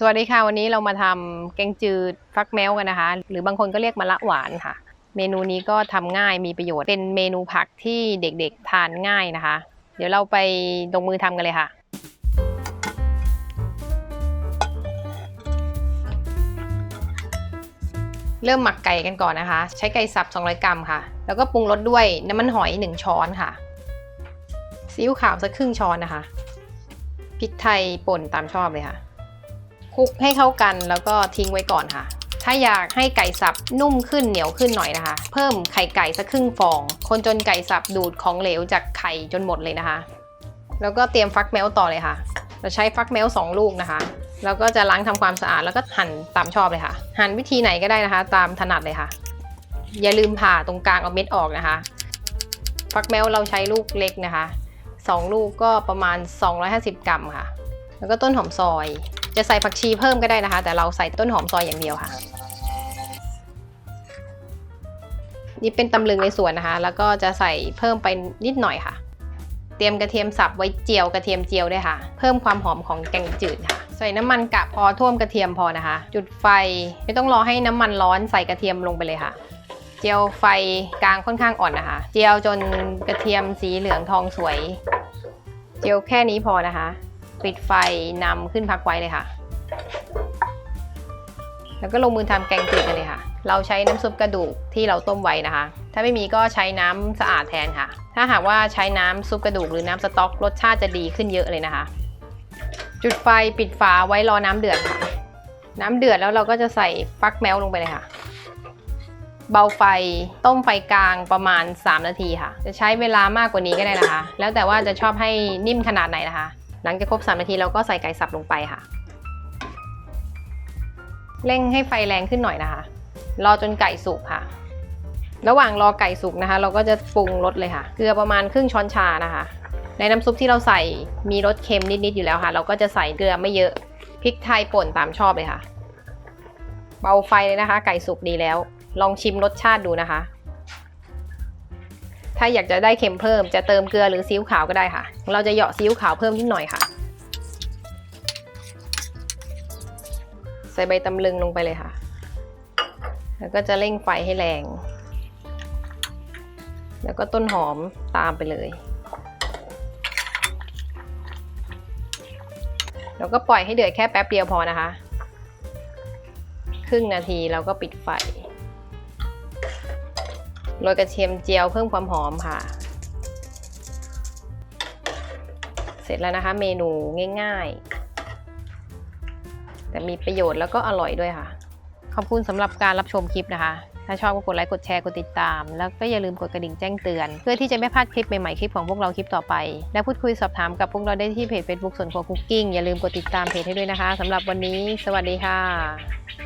สวัสดีค่ะ วันนี้เรามาทำแกงจืดฟักแมวกันนะคะ หรือบางคนก็เรียกมะละหวานค่ะ เมนูนี้ก็ทำง่ายมีประโยชน์ เป็นเมนูผักที่เด็กๆทานง่ายนะคะ เดี๋ยวเราไปลงมือทำกันเลยค่ะเริ่มหมักไก่กันก่อนนะคะ ใช้ไก่สับ 200 กรัมค่ะ แล้วก็ปรุงรสด้วยน้ำมันหอย 1 ช้อนค่ะซีอิ๊วขาวสักครึ่งช้อนนะคะพริกไทยป่นตามชอบเลยค่ะ คลุกให้เข้ากันแล้วก็ทิ้งไว้ก่อนค่ะ ถ้าอยากให้ไก่สับนุ่มขึ้นเหนียวขึ้นหน่อยนะคะ เพิ่มไข่ไก่สักครึ่งฟอง คนจนไก่สับดูดของเหลวจากไข่จนหมดเลยนะคะ แล้วก็เตรียมฟักแมวต่อเลยค่ะ เราใช้ฟักแมวสองลูกนะคะแล้วก็จะล้างทำความสะอาดแล้วก็หั่นตามชอบเลยค่ะ หั่นวิธีไหนก็ได้นะคะ ตามถนัดเลยค่ะ อย่าลืมผ่าตรงกลางเอาเม็ดออกนะคะฟักแมวเราใช้ลูกเล็กนะคะสองลูกก็ประมาณ 250 กรัมค่ะ แล้วก็ต้นหอมซอย จะใส่ผักชีเพิ่มก็ได้นะคะ แต่เราใส่ต้นหอมซอยอย่างเดียวค่ะ นี่เป็นตำลึงในส่วนนะคะ แล้วก็จะใส่เพิ่มไปนิดหน่อยค่ะ เตรียมกระเทียมสับไว้เจียวกระเทียมเจียวด้วยค่ะ เพิ่มความหอมของแกงจืดค่ะ ใส่น้ำมันกะพอท่วมกระเทียมพอนะคะ จุดไฟไม่ต้องรอให้น้ำมันร้อนใส่กระเทียมลงไปเลยค่ะเจียวไฟกลางค่อนข้างอ่อนนะคะ เจียวจนกระเทียมสีเหลืองทองสวย เจียวแค่นี้พอนะคะ ปิดไฟนำขึ้นพักไว้เลยค่ะ แล้วก็ลงมือทำแกงจืดกันเลยค่ะ เราใช้น้ำซุปกระดูกที่เราต้มไว้นะคะ ถ้าไม่มีก็ใช้น้ำสะอาดแทนค่ะ ถ้าหากว่าใช้น้ำซุปกระดูกหรือน้ำสต๊อกรสชาติจะดีขึ้นเยอะเลยนะคะ จุดไฟปิดฝาไว้รอน้ำเดือดค่ะ น้ำเดือดแล้วเราก็จะใส่ฟักแมวลงไปเลยค่ะเบาไฟต้มไฟกลางประมาณ 3 นาทีค่ะ จะใช้เวลามากกว่านี้ก็ได้นะคะ แล้วแต่ว่าจะชอบให้นิ่มขนาดไหนนะคะ หลังจากครบ 3 นาทีเราก็ใส่ไก่สับลงไปค่ะ เร่งให้ไฟแรงขึ้นหน่อยนะคะ รอจนไก่สุกค่ะ ระหว่างรอไก่สุกนะคะ เราก็จะปรุงรสเลยค่ะ เกลือประมาณครึ่งช้อนชานะคะ ในน้ำซุปที่เราใส่มีรสเค็มนิดๆอยู่แล้วค่ะ เราก็จะใส่เกลือไม่เยอะ พริกไทยป่นตามชอบเลยค่ะ เบาไฟเลยนะคะ ไก่สุกดีแล้ว ลองชิมรสชาติดูนะคะ ถ้าอยากจะได้เค็มเพิ่ม จะเติมเกลือหรือซีอิ๊วขาวก็ได้ค่ะ เราจะเหยาะซีอิ๊วขาวเพิ่มนิดหน่อยค่ะ ใส่ใบตำลึงลงไปเลยค่ะ แล้วก็จะเร่งไฟให้แรง แล้วก็ต้นหอมตามไปเลย แล้วก็ปล่อยให้เดือดแค่แป๊บเดียวพอนะคะ ครึ่งนาทีแล้วก็ปิดไฟ โรยกระเทียมเจียวเพิ่มความหอมค่ะ เสร็จแล้วนะคะ เมนูง่าย ๆ แต่มีประโยชน์แล้วก็อร่อยด้วยค่ะ ขอบคุณสำหรับการรับชมคลิปนะคะ ถ้าชอบก็กดไลค์ กดแชร์ กดติดตาม แล้วก็อย่าลืมกดกระดิ่งแจ้งเตือน เพื่อที่จะไม่พลาดคลิปใหม่ๆ คลิปของพวกเราคลิปต่อไป และพูดคุยสอบถามกับพวกเราได้ที่เพจ Facebook ส่วนครัวคุกกิ้งอย่าลืมกดติดตามเพจให้ด้วยนะคะสำหรับวันนี้ สวัสดีค่ะ